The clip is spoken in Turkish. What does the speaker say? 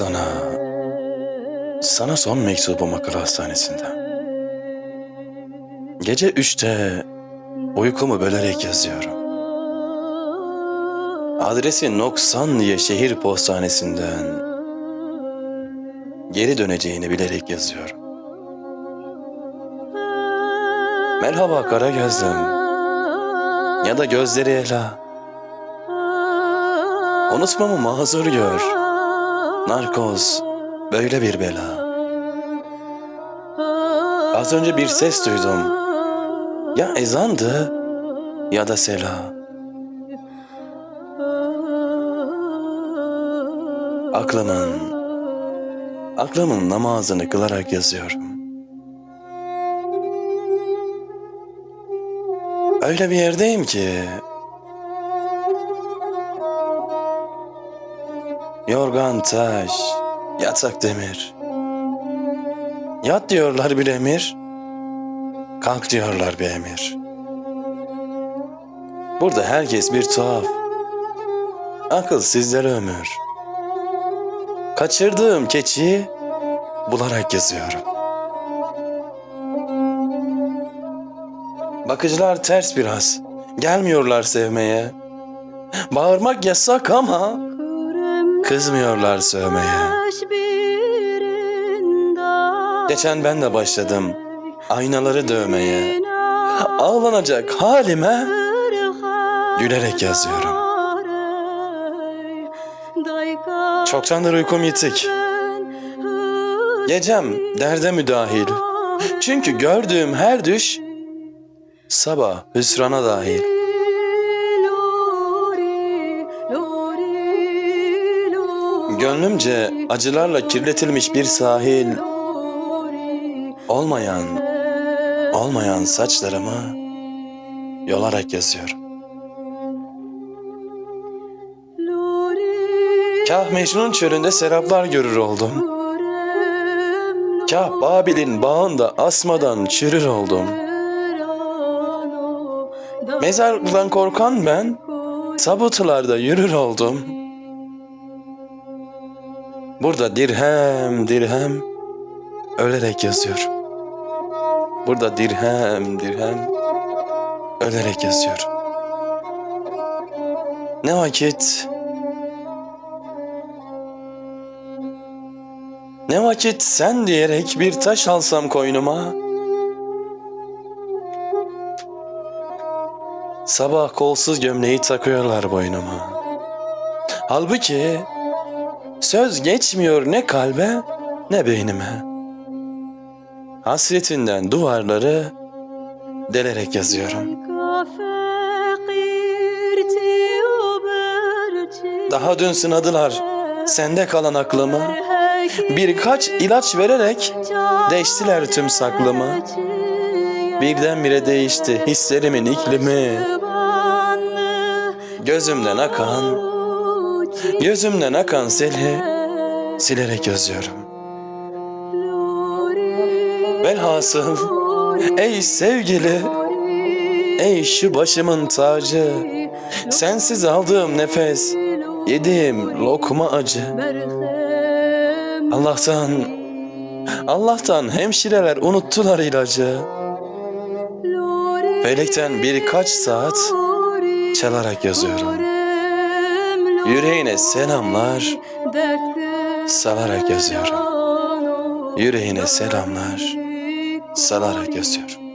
Sana, sana son mektubum akıl hastanesinden. Gece üçte uykumu bölerek yazıyorum. Adresi Noksan diye şehir postanesinden geri döneceğini bilerek yazıyorum. Merhaba kara gözlüm ya da gözleri ela. Unutmamı mazur gör. Narkoz böyle bir bela. Az önce bir ses duydum. Ya ezandı ya da sela. Aklımın, aklımın namazını kılarak yazıyorum. Öyle bir yerdeyim ki Yorgan taş, yatak demir. Yat diyorlar bir emir, kalk diyorlar bir emir. Burada herkes bir tuhaf, akıl sizlere ömür. Kaçırdığım keçiyi bularak yazıyorum. Bakıcılar ters biraz, gelmiyorlar sevmeye. Bağırmak yasak ama kızmıyorlar sövmeye. Geçen ben de başladım aynaları dövmeye. Ağlanacak halime gülerek yazıyorum. Çoktandır uykum yitik. Gecem derde müdahil. Çünkü gördüğüm her düş sabah hüsrana dahil. Gönlümce acılarla kirletilmiş bir sahil olmayan, olmayan saçlarımı yolarak yazıyorum. Kah Mecnun çölünde seraplar görür oldum. Kah Babil'in bağında asmadan çürür oldum. Mezarlıktan korkan ben, tabutlarda yürür oldum. Burada dirhem dirhem ölerek yazıyorum. Burada dirhem dirhem ölerek yazıyorum. Ne vakit Ne vakit sen diyerek bir taş alsam koynuma Sabah kolsuz gömleği takıyorlar boynuma Halbuki söz geçmiyor ne kalbe ne beynime Hasretinden duvarları delerek yazıyorum Daha dün sınadılar sende kalan aklımı Birkaç ilaç vererek değiştiler tüm saklımı. Birdenbire değişti hislerimin iklimi. Gözümden akan, gözümden akan seli silerek yazıyorum. Velhasıl ey sevgili, ey şu başımın tacı, sensiz aldığım nefes, yediğim lokma acı. Allah'tan, Allah'tan hemşireler unuttular ilacı. Felekten birkaç saat çalarak yazıyorum. Yüreğine selamlar salarak yazıyorum. Yüreğine selamlar salarak yazıyorum.